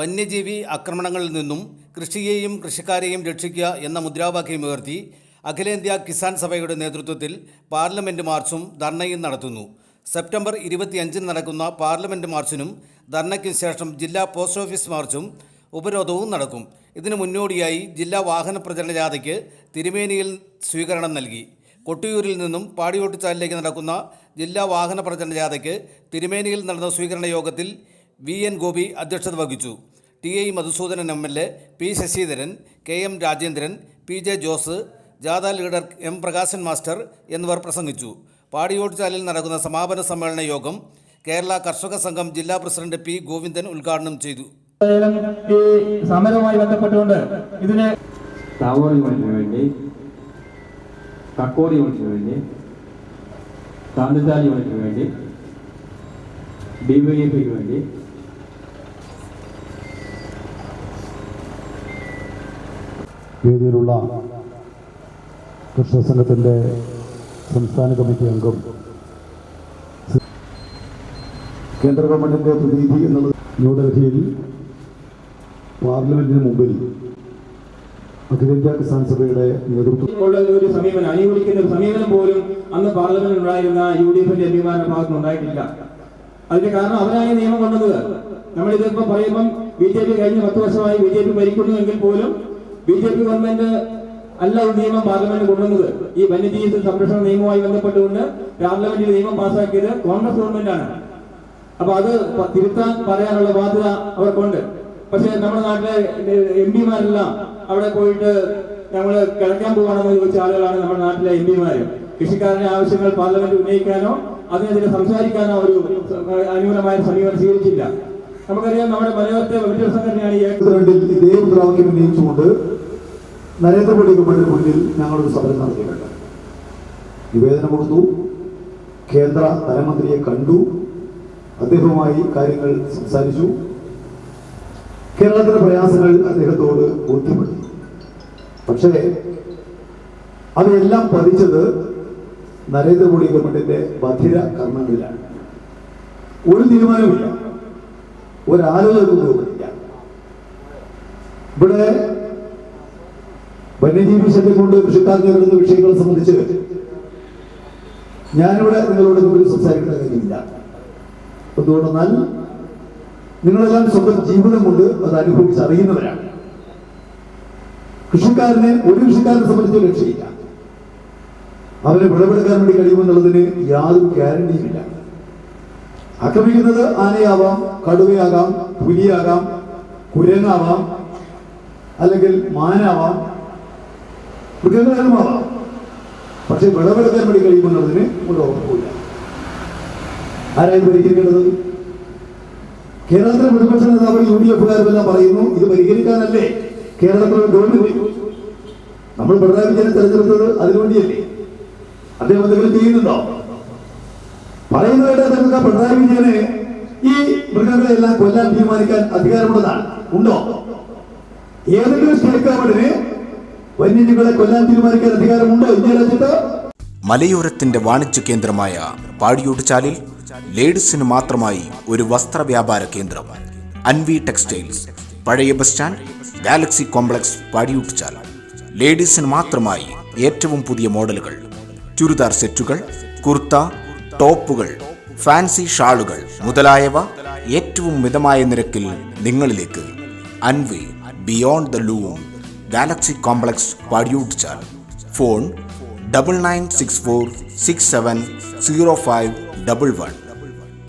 വന്യജീവി ആക്രമണങ്ങളിൽ നിന്നും കൃഷിയെയും കൃഷിക്കാരെയും രക്ഷിക്കുക എന്ന മുദ്രാവാക്യമുയർത്തി അഖിലേന്ത്യാ കിസാൻ സഭയുടെ നേതൃത്വത്തിൽ പാർലമെന്റ് മാർച്ചും ധർണയും നടത്തുന്നു. സെപ്റ്റംബർ ഇരുപത്തിയഞ്ചിന് നടക്കുന്ന പാർലമെന്റ് മാർച്ചിനും ധർണയ്ക്കും ശേഷം ജില്ലാ പോസ്റ്റ് ഓഫീസ് മാർച്ചും ഉപരോധവും നടക്കും. ഇതിനു മുന്നോടിയായി ജില്ലാ വാഹന പ്രചരണ ജാഥയ്ക്ക് തിരുമേനിയിൽ സ്വീകരണം നൽകി. കൊട്ടിയൂരിൽ നിന്നും പാടിയോട്ടിച്ചാലിലേക്ക് നടക്കുന്ന ജില്ലാ വാഹന പ്രചരണ ജാഥയ്ക്ക് തിരുമേനിയിൽ നടന്ന സ്വീകരണ യോഗത്തിൽ വി എൻ ഗോപി അധ്യക്ഷത വഹിച്ചു. T I Madhusoodanan M L A P Sasidharan K M Rajendran P J Jose ജാഥ ലീഡർ എം പ്രകാശൻ മാസ്റ്റർ എന്നിവർ പ്രസംഗിച്ചു. പാടിയോട്ടുചാലിൽ നടക്കുന്ന സമാപന സമ്മേളന യോഗം കേരള കർഷക സംഘം ജില്ലാ പ്രസിഡന്റ് പി ഗോവിന്ദൻ ഉദ്ഘാടനം ചെയ്തു. ഈ സമരവുമായി ബന്ധപ്പെട്ടുകൊണ്ട് ഇതിനെ യൂണിറ്റിന് വേണ്ടി കക്കോട് യൂണിറ്റിന് വേണ്ടി താന്തച്ചാൽ യൂണിറ്റിന് വേണ്ടി ഡിവൈഎഫിക്ക് വേണ്ടി വേദിയിലുള്ള കർഷക സംഘത്തിന്റെ സംസ്ഥാന കമ്മിറ്റി അംഗം കേന്ദ്ര ഗവൺമെന്റിന്റെ പ്രതിനിധി എന്നുള്ളത് ന്യൂഡൽഹിയിൽ പാർലമെന്റിന് മുമ്പിൽ അഖിലേന്ത്യാ കിസാൻ സഭയുടെ നേതൃത്വം ഒരു സമീപനം അനുകൂലിക്കുന്ന ഒരു സമീപനം പോലും അന്ന് പാർലമെന്റിൽ ഉണ്ടായിരുന്ന യു ഡി എഫിന്റെ അഭിമാന ഭാഗത്ത് ഉണ്ടായിട്ടില്ല. അതിന്റെ കാരണം അവരാണ് നിയമം കൊണ്ടത്. നമ്മളിതിപ്പോ പറയുമ്പം ബി ജെ പി കഴിഞ്ഞ പത്ത് വർഷമായി ബി ജെ പി ഭരിക്കുന്നുവെങ്കിൽ പോലും ബി ജെ പി ഗവൺമെന്റ് അല്ല ഈ നിയമം പാർലമെന്റ് കൊണ്ടുവന്നത്. ഈ വന്യജീവി സംരക്ഷണ നിയമവുമായി ബന്ധപ്പെട്ടുകൊണ്ട് പാർലമെന്റിൽ നിയമം പാസാക്കിയത് കോൺഗ്രസ് ഗവൺമെന്റാണ്. അപ്പൊ അത് തിരുത്താൻ പറയാനുള്ള ബാധ്യത അവർക്കുണ്ട്. പക്ഷെ നമ്മുടെ നാട്ടിലെ എം പിമാരെല്ലാം അവിടെ പോയിട്ട് ഞങ്ങൾ കിടക്കാൻ പോകണമെന്ന് ചോദിച്ച ആളുകളാണ് നമ്മുടെ നാട്ടിലെ എം പിമാര്. കൃഷിക്കാരന്റെ ആവശ്യങ്ങൾ പാർലമെന്റ് ഉന്നയിക്കാനോ അതിനെതിരെ സംസാരിക്കാനോ ഒരു അനുകൂലമായ സമീപനം സ്വീകരിച്ചില്ല. നമുക്കറിയാം നമ്മുടെ മലയോരത്തെ വിദ്യാഭ്യാസ സംഘടനയാണ് ഇതേ മുദ്രാവാക്യം ഉന്നയിച്ചുകൊണ്ട് നരേന്ദ്രമോദി ഗവൺമെന്റിന് മുന്നിൽ ഞങ്ങളൊരു സമരം നടത്തിയിട്ടുണ്ട്. നിവേദനം കൊടുത്തു. കേന്ദ്ര ധനമന്ത്രിയെ കണ്ടു. അദ്ദേഹവുമായി കാര്യങ്ങൾ സംസാരിച്ചു. കേരളത്തിലെ പ്രയാസങ്ങൾ അദ്ദേഹത്തോട് ബോധ്യപ്പെടുത്തി. പക്ഷേ അവയെല്ലാം പതിച്ചത് നരേന്ദ്രമോദി ഗവൺമെന്റിന്റെ ബധിര കർമ്മങ്ങളിലാണ്. ഒരു തീരുമാനമില്ല ഒരാലോചന ഇവിടെ വന്യജീവി ശല്യം കൊണ്ട് കൃഷിക്കാർ നേരിടുന്ന വിഷയങ്ങളെ സംബന്ധിച്ച് ഞാനിവിടെ നിങ്ങളോട് മുമ്പിൽ സംസാരിക്കേണ്ട കാര്യമില്ല. എന്തുകൊണ്ടെന്നാൽ നിങ്ങളെല്ലാം സ്വന്തം ജീവിതം കൊണ്ട് അത് അനുഭവിച്ച് അറിയുന്നവരാണ്. കൃഷിക്കാരനെ ഒരു കൃഷിക്കാരനെ സംബന്ധിച്ച് രക്ഷയില്ല. അവനെ വിളവെടുക്കാൻ വേണ്ടി കഴിയുമെന്നുള്ളതിന് യാതൊരു ഗ്യാരണ്ടിയുമില്ല. ആക്രമിക്കുന്നത് ആനയാവാം കടുവയാകാം പുലിയാകാം കുരങ്ങാവാം അല്ലെങ്കിൽ മാനാവാം മൃഗങ്ങളാവാം പക്ഷെ വിളവെടുക്കാൻ വേണ്ടി കഴിയുമെന്നുള്ളതിന് ഒരു ഉറപ്പില്ല ആരായി പരിഹരിക്കേണ്ടത് കേരളത്തിലെ പ്രതിപക്ഷ നേതാവ് യു ഡി എഫുകാരെല്ലാം പറയുന്നു ഇത് പരിഹരിക്കാനല്ലേ? കേരളത്തിലെ ഗവൺമെന്റ് നമ്മൾ പിണറായി വിജയനെ തെരഞ്ഞെടുത്തത് അതിനുവേണ്ടിയല്ലേ അദ്ദേഹം എന്തെങ്കിലും ചെയ്യുന്നുണ്ടോ? പറയുന്നതായിട്ട് നിങ്ങൾക്ക് പിണറായി വിജയന് ഈ മൃഗങ്ങളെ എല്ലാം കൊല്ലാൻ തീരുമാനിക്കാൻ അധികാരമുള്ളതാണ്. ഉണ്ടോ? ഏതെങ്കിലും സ്റ്റേറ്റ് ഗവൺമെന്റിന് വന്യജീവികളെ കൊല്ലാൻ തീരുമാനിക്കാൻ അധികാരമുണ്ടോ? ഇന്ത്യ രാജ്യത്ത്? മലയോരത്തിന്റെ വാണിജ്യ കേന്ദ്രമായ പാടിയോട്ടുചാലിൽ ലേഡീസിന് മാത്രമായി ഒരു വസ്ത്ര വ്യാപാര കേന്ദ്രം. അൻവി ടെക്സ്റ്റൈൽസ്. പഴയ bus stand galaxy complex Padiyoottuchal ലേഡീസിന് മാത്രമായി ഏറ്റവും പുതിയ മോഡലുകൾ. ചുരിദാർ സെറ്റുകൾ കുർത്ത ടോപ്പുകൾ ഫാൻസി ഷാളുകൾ മുതലായവ ഏറ്റവും മിതമായ നിരക്കിൽ നിങ്ങളിലേക്ക്. Anvi beyond the loom. Galaxy complex Padiyoottuchal phone double nine six four six seven zero five double one.